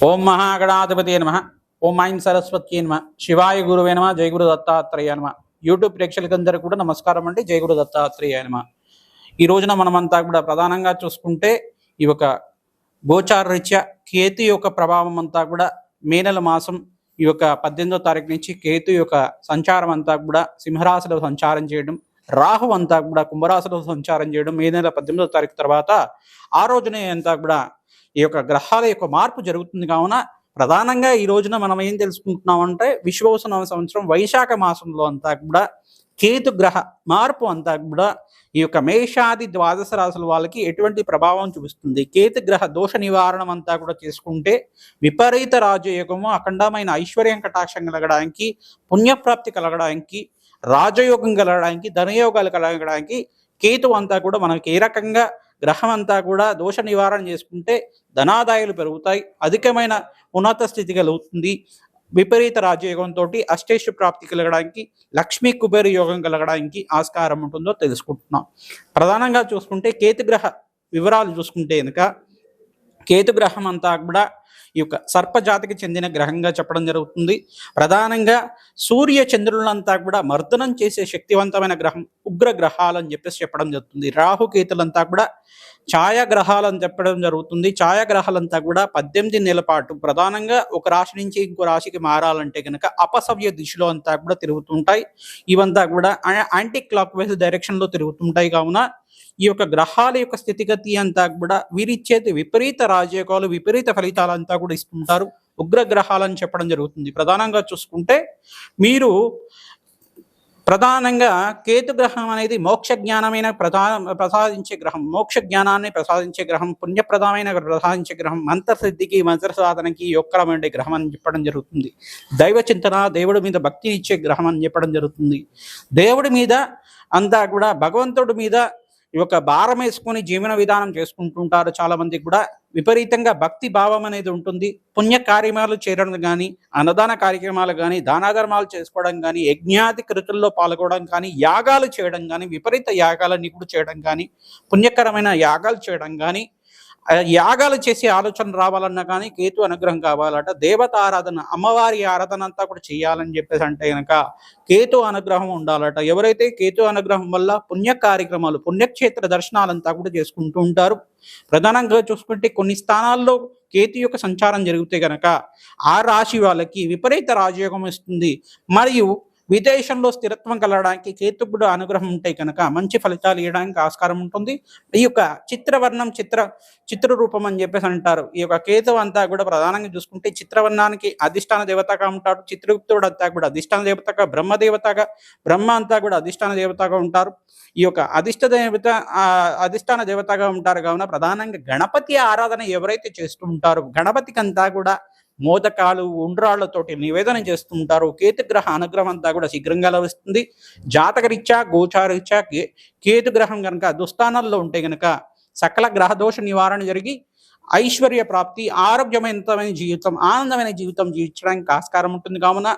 ఓం మహాగణాధిపతి నమ. ఓం ఐం సరస్వతి నమ. శివాయ గురువే నమ. జయగురు దత్తాత్రేయ నమ. యూట్యూబ్ ప్రేక్షకులందరూ కూడా నమస్కారం అండి. జయగురు దత్తాత్రేయ నమ. ఈ రోజున మనమంతా కూడా ప్రధానంగా చూసుకుంటే ఈ యొక్క గోచారరీత్యా కేతు యొక్క ప్రభావం అంతా కూడా మే నెల మాసం ఈ యొక్క పద్దెనిమిదో తారీఖు నుంచి కేతు యొక్క సంచారం అంతా కూడా సింహరాశిలో సంచారం చేయడం రాహు అంతా కూడా కుంభరాశిలో సంచారం చేయడం మే నెల పద్దెనిమిదో తారీఖు తర్వాత ఆ రోజునే అంతా కూడా ఈ యొక్క గ్రహాల యొక్క మార్పు జరుగుతుంది కావున ప్రధానంగా ఈ రోజున మనం ఏం తెలుసుకుంటున్నామంటే అంటే సంవత్సరం వైశాఖ మాసంలో అంతా కూడా కేతు గ్రహ మార్పు అంతా కూడా ఈ యొక్క మేషాది ద్వాదశ రాశుల వాళ్ళకి ఎటువంటి ప్రభావం చూపిస్తుంది? కేతు గ్రహ దోష నివారణం అంతా కూడా చేసుకుంటే విపరీత రాజయోగము అఖండమైన ఐశ్వర్యం కటాక్షం కలగడానికి పుణ్యప్రాప్తి కలగడానికి రాజయోగం కలగడానికి ధనయోగాలు కలగడానికి కేతు అంతా కూడా మనకి ఏ రకంగా గ్రహం అంతా కూడా దోష నివారణ చేసుకుంటే ధనాదాయాలు పెరుగుతాయి అధికమైన ఉన్నత స్థితి కలుగుతుంది. విపరీత రాజయోగంతో అష్టేషు ప్రాప్తి కలగడానికి లక్ష్మీ కుబేర యోగం కలగడానికి ఆస్కారం ఉంటుందో తెలుసుకుంటున్నాం. ప్రధానంగా చూసుకుంటే కేతు గ్రహ వివరాలు చూసుకుంటే కనుక కేతు గ్రహం అంతా కూడా ఈ యొక్క సర్పజాతికి చెందిన గ్రహంగా చెప్పడం జరుగుతుంది. ప్రధానంగా సూర్య చంద్రులంతా కూడా మర్దనం చేసే శక్తివంతమైన గ్రహం ఉగ్ర గ్రహాలు అని చెప్పేసి చెప్పడం జరుగుతుంది. రాహుకేతులంతా కూడా ఛాయాగ్రహాలు అని చెప్పడం జరుగుతుంది. ఛాయాగ్రహాలంతా కూడా పద్దెనిమిది నెలల పాటు ప్రధానంగా ఒక రాశి నుంచి ఇంకో రాశికి మారాలంటే కనుక అపసవ్య దిశలో అంతా కూడా తిరుగుతుంటాయి. ఇవంతా కూడా యాంటీ క్లాక్ వైజ్ డైరెక్షన్లో తిరుగుతుంటాయి కావున ఈ యొక్క గ్రహాల యొక్క స్థితిగతి అంతా కూడా వీరిచ్చేది విపరీత రాజయోగాలు విపరీత ఫలితాలంతా కూడా ఇస్తుంటారు. ఉగ్రగ్రహాలని చెప్పడం జరుగుతుంది. ప్రధానంగా చూసుకుంటే మీరు ప్రధానంగా కేతు గ్రహం అనేది మోక్ష జ్ఞానమైన ప్రధా ప్రసాదించే గ్రహం మోక్ష జ్ఞానాన్ని ప్రసాదించే గ్రహం పుణ్యప్రదమైన ప్రసాదించే గ్రహం మంత్రసిద్ధికి మంత్ర సాధనకి యొక్కరమైన గ్రహం అని చెప్పడం జరుగుతుంది. దైవ చింతన దేవుడి మీద భక్తి ఇచ్చే గ్రహం అని చెప్పడం జరుగుతుంది. దేవుడి మీద అంతా కూడా భగవంతుడి మీద ఈ యొక్క భారం వేసుకొని జీవన విధానం చేసుకుంటుంటారు. చాలా మంది కూడా విపరీతంగా భక్తి భావం అనేది ఉంటుంది. పుణ్య కార్యక్రమాలు చేయడం కానీ అన్నదాన కార్యక్రమాలు కానీ దానాధర్మాలు చేసుకోవడం కానీ యజ్ఞాది కృతుల్లో పాల్గొనడం కానీ యాగాలు చేయడం కానీ విపరీత యాగాలన్నీ కూడా చేయడం కానీ పుణ్యకరమైన యాగాలు చేయడం కానీ యాగాలు చేసే ఆలోచన రావాలన్నా కానీ కేతు అనుగ్రహం కావాలట. దేవత ఆరాధన అమ్మవారి ఆరాధన అంతా కూడా చేయాలని చెప్పేసి అంటే కనుక కేతు అనుగ్రహం ఉండాలట. ఎవరైతే కేతు అనుగ్రహం వల్ల పుణ్య కార్యక్రమాలు పుణ్యక్షేత్ర దర్శనాలంతా కూడా చేసుకుంటూ ఉంటారు. ప్రధానంగా చూసుకుంటే కొన్ని స్థానాల్లో కేతు యొక్క సంచారం జరిగితే గనక ఆ రాశి వాళ్ళకి విపరీత రాజయోగం ఇస్తుంది మరియు విదేశంలో స్థిరత్వం కలగడానికి కేతుకుడు అనుగ్రహం ఉంటే కనుక మంచి ఫలితాలు ఇవ్వడానికి ఆస్కారం ఉంటుంది. ఈ యొక్క చిత్రవర్ణం చిత్ర చిత్ర రూపం అని చెప్పేసి అంటారు. ఈ యొక్క కేతువు అంతా కూడా ప్రధానంగా చూసుకుంటే చిత్రవర్ణానికి అధిష్టాన దేవతగా ఉంటాడు. చిత్రగుప్తుడు అంతా కూడా అధిష్టాన దేవతగా బ్రహ్మ దేవతగా బ్రహ్మ అంతా కూడా అధిష్టాన దేవతగా ఉంటారు. ఈ యొక్క అధిష్ట దేవత ఆ, అధిష్టాన దేవతగా ఉంటారు. కావున ప్రధానంగా గణపతి ఆరాధన ఎవరైతే చేస్తూ ఉంటారో గణపతికి అంతా కూడా మోదకాలు ఉండ్రాళ్ళతోటి నివేదన చేస్తుంటారు. కేతుగ్రహ అనుగ్రహం అంతా కూడా శీఘ్రంగా లభిస్తుంది. జాతకరీత్యా గోచారీత్యా కే కేతుగ్రహం కనుక దుస్థానాల్లో ఉంటే కనుక సకల గ్రహదోష నివారణ జరిగి ఐశ్వర్య ప్రాప్తి ఆరోగ్యమైనమైన జీవితం ఆనందమైన జీవితం జీవించడానికి ఆస్కారం ఉంటుంది కావున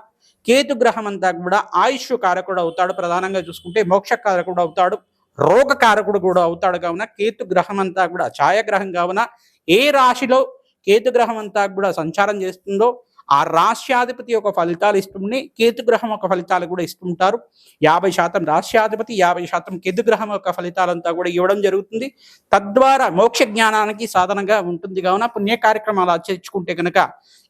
కేతు గ్రహం అంతా కూడా ఆయుష్ కారకుడు అవుతాడు. ప్రధానంగా చూసుకుంటే మోక్ష కారకుడు అవుతాడు. రోగ కారకుడు కూడా అవుతాడు కావున కేతు గ్రహం అంతా కూడా ఛాయాగ్రహం కావున ఏ రాశిలో కేతు గ్రహం అంతా కూడా సంచారం చేస్తుందో ఆ రాష్ట్రాధిపతి యొక్క ఫలితాలు ఇస్తుంది కేతు గ్రహం యొక్క ఫలితాలు కూడా ఇస్తుంటారు. యాభై శాతం రాష్ట్రాధిపతి యాభై శాతం కేతు గ్రహం యొక్క ఫలితాలంతా కూడా ఇవ్వడం జరుగుతుంది. తద్వారా మోక్ష జ్ఞానానికి సాధనంగా ఉంటుంది. కావున పుణ్య కార్యక్రమాలు ఆచరించుకుంటే కనుక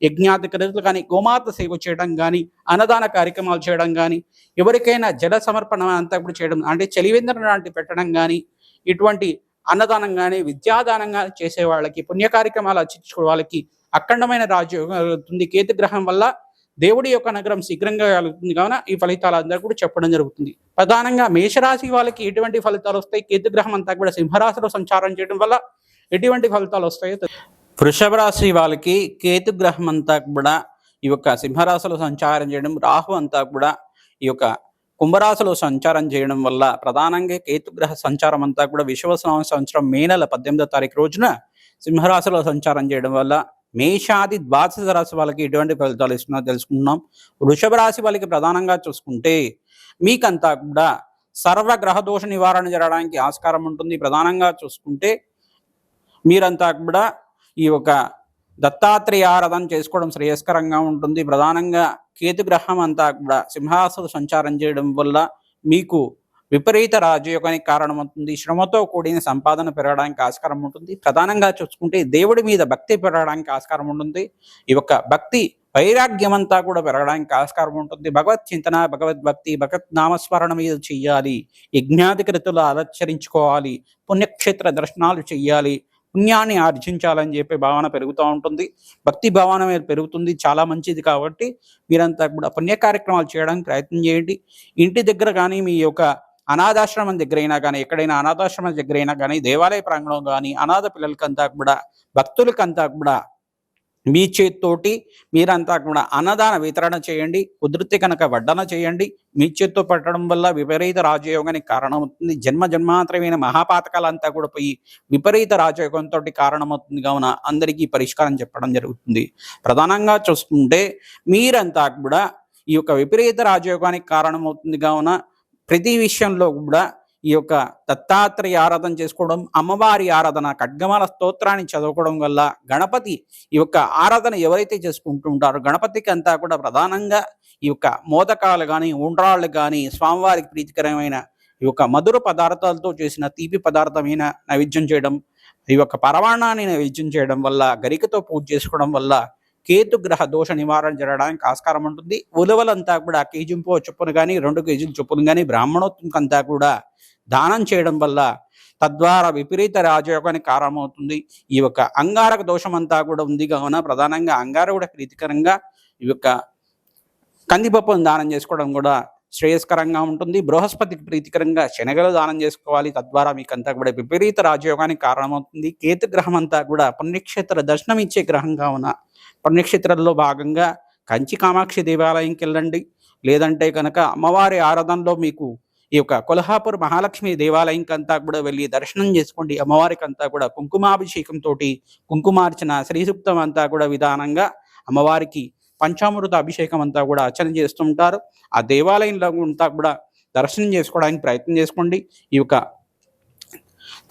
యజ్ఞాతి క్రియలు కానీ గోమాత సేవ చేయడం కానీ అన్నదాన కార్యక్రమాలు చేయడం కానీ ఎవరికైనా జల సమర్పణ అంతా కూడా చేయడం అంటే చలివేంద్రం లాంటి పెట్టడం కానీ ఇటువంటి అన్నదానం కానీ విద్యాదానం కానీ చేసే వాళ్ళకి పుణ్య కార్యక్రమాలు అర్చించుకునే వాళ్ళకి అఖండమైన రాజయోగం కలుగుతుంది. కేతు గ్రహం వల్ల దేవుడి యొక్క నగరం శీఘ్రంగా కలుగుతుంది. కావున ఈ ఫలితాలు అందరూ కూడా చెప్పడం జరుగుతుంది. ప్రధానంగా మేషరాశి వాళ్ళకి ఎటువంటి ఫలితాలు వస్తాయి? కేతు గ్రహం అంతా కూడా సింహరాశిలో సంచారం చేయడం వల్ల ఎటువంటి ఫలితాలు వస్తాయో వృషభ రాశి వాళ్ళకి కేతు గ్రహం అంతా కూడా ఈ యొక్క సింహరాశిలో సంచారం చేయడం రాహు అంతా కూడా ఈ యొక్క కుంభరాశిలో సంచారం చేయడం వల్ల ప్రధానంగా కేతుగ్రహ సంచారం అంతా కూడా విశ్వసనామ సంవత్సరం మే నెల పద్దెనిమిదో తారీఖు రోజున సింహరాశిలో సంచారం చేయడం వల్ల మేషాది ద్వాదశ రాశి వాళ్ళకి ఎటువంటి ఫలితాలు ఇస్తున్నా తెలుసుకుంటున్నాం వృషభ రాశి వాళ్ళకి ప్రధానంగా చూసుకుంటే మీకంతా కూడా సర్వ గ్రహ దోష నివారణ జరగడానికి ఆస్కారం ఉంటుంది. ప్రధానంగా చూసుకుంటే మీరంతా కూడా ఈ యొక్క దత్తాత్రేయ ఆరాధన చేసుకోవడం శ్రేయస్కరంగా ఉంటుంది. ప్రధానంగా కేతు గ్రహం అంతా కూడా సింహాసన సంచారం చేయడం వల్ల మీకు విపరీత రాజయోగానికి కారణమవుతుంది. శ్రమతో కూడిన సంపాదన పెరగడానికి ఆస్కారం ఉంటుంది. ప్రధానంగా చూసుకుంటే దేవుడి మీద భక్తి పెరగడానికి ఆస్కారం ఉంటుంది. ఈ యొక్క భక్తి వైరాగ్యం అంతా కూడా పెరగడానికి ఆస్కారం ఉంటుంది. భగవత్ చింతన భగవద్భక్తి భగవత్ నామస్మరణ మీద చెయ్యాలి యజ్ఞాధికృతులు ఆచరించుకోవాలి పుణ్యక్షేత్ర దర్శనాలు చెయ్యాలి పుణ్యాన్ని ఆర్జించాలని చెప్పే భావన పెరుగుతూ ఉంటుంది. భక్తి భావన మీద పెరుగుతుంది. చాలా మంచిది కాబట్టి మీరంతా కూడా పుణ్య కార్యక్రమాలు చేయడానికి ప్రయత్నం చేయండి. ఇంటి దగ్గర కానీ మీ యొక్క అనాథాశ్రమం దగ్గరైనా కానీ ఎక్కడైనా అనాథాశ్రమం దగ్గరైనా కానీ దేవాలయ ప్రాంగణం కానీ అనాథ పిల్లలకంతా కూడా భక్తులకంతా కూడా మీ చేత్తోటి మీరంతా కూడా అన్నదాన వితరణ చేయండి కుదిరితే కనుక వడ్డన చేయండి. మీ చేత్తో పట్టడం వల్ల విపరీత రాజయోగానికి కారణమవుతుంది. జన్మ జన్మాంతరమైన మహాపాతకాలంతా కూడా పోయి విపరీత రాజయోగంతో కారణమవుతుంది. కావున అందరికీ పరిష్కారం చెప్పడం జరుగుతుంది. ప్రధానంగా చూస్తుంటే మీరంతా కూడా ఈ యొక్క విపరీత రాజయోగానికి కారణమవుతుంది. కావున ప్రతి విషయంలో కూడా ఈ యొక్క దత్తాత్రేయ ఆరాధన చేసుకోవడం అమ్మవారి ఆరాధన ఖడ్గమాల స్తోత్రాన్ని చదువుకోవడం వల్ల గణపతి ఈ యొక్క ఆరాధన ఎవరైతే చేసుకుంటుంటారో గణపతికి అంతా కూడా ప్రధానంగా ఈ యొక్క మోదకాలు కానీ ఉండ్రాళ్ళు కానీ స్వామివారికి ప్రీతికరమైన ఈ యొక్క మధుర పదార్థాలతో చేసిన తీపి పదార్థమైన నైవేద్యం చేయడం ఈ యొక్క పరమాణాన్ని నైవేద్యం చేయడం వల్ల గరికతో పూజ చేసుకోవడం వల్ల కేతు గ్రహ దోష నివారణ జరగడానికి ఆస్కారం ఉంటుంది. ఉలవలంతా కూడా కేజింపు చొప్పున కానీ రెండు కేజీల చొప్పున కానీ బ్రాహ్మణోత్వంకంతా కూడా దానం చేయడం వల్ల తద్వారా విపరీత రాజయోగానికి కారణమవుతుంది. ఈ యొక్క అంగారక దోషం అంతా కూడా ఉంది కావున ప్రధానంగా అంగార కూడా ప్రీతికరంగా ఈ యొక్క కందిపప్పును దానం చేసుకోవడం కూడా శ్రేయస్కరంగా ఉంటుంది. బృహస్పతికి ప్రీతికరంగా శనగలు దానం చేసుకోవాలి. తద్వారా మీకు అంతా కూడా విపరీత రాజయోగానికి కారణమవుతుంది. కేతు గ్రహం అంతా కూడా పుణ్యక్షేత్ర దర్శనం ఇచ్చే గ్రహం కావున పుణ్యక్షేత్రంలో భాగంగా కంచి కామాక్షి దేవాలయంకి వెళ్ళండి. లేదంటే కనుక అమ్మవారి ఆరాధనలో మీకు ఈ యొక్క కొల్హాపూర్ మహాలక్ష్మి దేవాలయంకంతా కూడా వెళ్ళి దర్శనం చేసుకోండి. అమ్మవారికి అంతా కూడా కుంకుమాభిషేకం తోటి కుంకుమార్చన శ్రీసూక్తం అంతా కూడా విధానంగా అమ్మవారికి పంచామృత అభిషేకం అంతా కూడా అర్చన చేస్తుంటారు ఆ దేవాలయంలో అంతా కూడా దర్శనం చేసుకోవడానికి ప్రయత్నం చేసుకోండి. ఈ యొక్క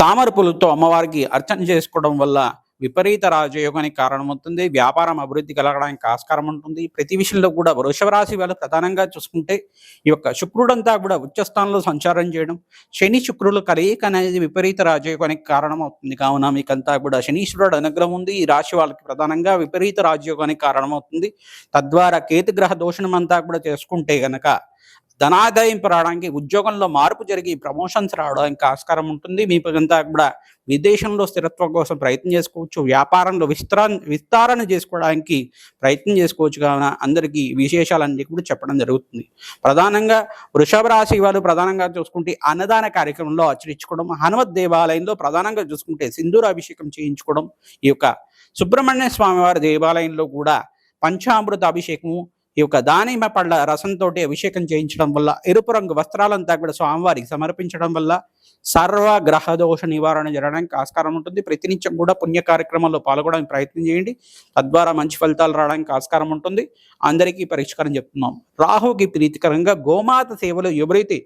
తామర పూలతో అమ్మవారికి అర్చన చేసుకోవడం వల్ల విపరీత రాజయోగానికి కారణమవుతుంది. వ్యాపారం అభివృద్ధి కలగడానికి ఆస్కారం ఉంటుంది. ప్రతి విషయంలో కూడా వృషభ రాశి వాళ్ళు ప్రధానంగా చూసుకుంటే ఈ యొక్క శుక్రుడంతా కూడా ఉచ్చస్థానంలో సంచారం చేయడం శని శుక్రుల కలయిక అనేది విపరీత రాజయోగానికి కారణమవుతుంది. కావున మీకంతా కూడా శనీశ్వరుడు అనుగ్రహం ఉంది. ఈ రాశి వాళ్ళకి ప్రధానంగా విపరీత రాజయోగానికి కారణమవుతుంది. తద్వారా కేతుగ్రహ దోషణం అంతా కూడా చేసుకుంటే గనక ధనాదాయం రావడానికి ఉద్యోగంలో మార్పు జరిగి ప్రమోషన్స్ రావడానికి ఆస్కారం ఉంటుంది. మీకంతా కూడా విదేశంలో స్థిరత్వం కోసం ప్రయత్నం చేసుకోవచ్చు. వ్యాపారంలో విస్తరా విస్తారణ చేసుకోవడానికి ప్రయత్నం చేసుకోవచ్చు. కావున అందరికీ విశేషాలన్నీ కూడా చెప్పడం జరుగుతుంది. ప్రధానంగా వృషభ రాశి వాళ్ళు ప్రధానంగా చూసుకుంటే అన్నదాన కార్యక్రమంలో ఆచరించుకోవడం హనుమత్ దేవాలయంలో ప్రధానంగా చూసుకుంటే సింధూర అభిషేకం చేయించుకోవడం ఈ యొక్క సుబ్రహ్మణ్య స్వామివారి దేవాలయంలో కూడా పంచామృత అభిషేకము ఈ యొక్క దానిమ్మ పళ్ళ రసంతో అభిషేకం చేయించడం వల్ల ఎరుపు రంగు వస్త్రాలంతా కూడా స్వామివారికి సమర్పించడం వల్ల సర్వ గ్రహ దోష నివారణ జరగడానికి ఆస్కారం ఉంటుంది. ప్రతినిత్యం కూడా పుణ్య కార్యక్రమాల్లో పాల్గొనడానికి ప్రయత్నం చేయండి. తద్వారా మంచి ఫలితాలు రావడానికి ఆస్కారం ఉంటుంది. అందరికీ పరిష్కారం చెప్తున్నాం. రాహుకి ప్రీతికరంగా గోమాత సేవలు ఎవరైతే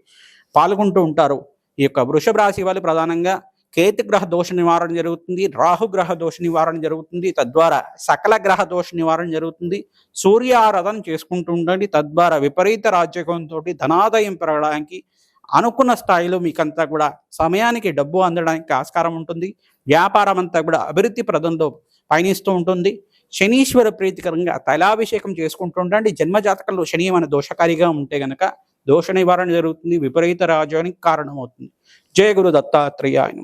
పాల్గొంటూ ఉంటారో ఈ యొక్క వృషభ రాశి వాళ్ళు ప్రధానంగా కేతు గ్రహ దోష నివారణ జరుగుతుంది రాహు గ్రహ దోష నివారణ జరుగుతుంది తద్వారా సకల గ్రహ దోష నివారణ జరుగుతుంది. సూర్య ఆరాధన చేసుకుంటూ ఉండండి తద్వారా విపరీత రాజ్యకంతో ధనాదాయం పెరగడానికి అనుకున్న స్థాయిలో మీకంతా కూడా సమయానికి డబ్బు అందడానికి ఆస్కారం ఉంటుంది. వ్యాపారం అంతా కూడా అభివృద్ధి ప్రదంలో పయనిస్తూ ఉంటుంది. శనీశ్వర ప్రీతికరంగా తైలాభిషేకం చేసుకుంటూ ఉండండి జన్మజాతకంలో శని మన దోషకారిగా ఉంటే గనక దోష నివారణ జరుగుతుంది విపరీత రాజ్యానికి కారణమవుతుంది. జయ గురు దత్తాత్రేయ ఆయన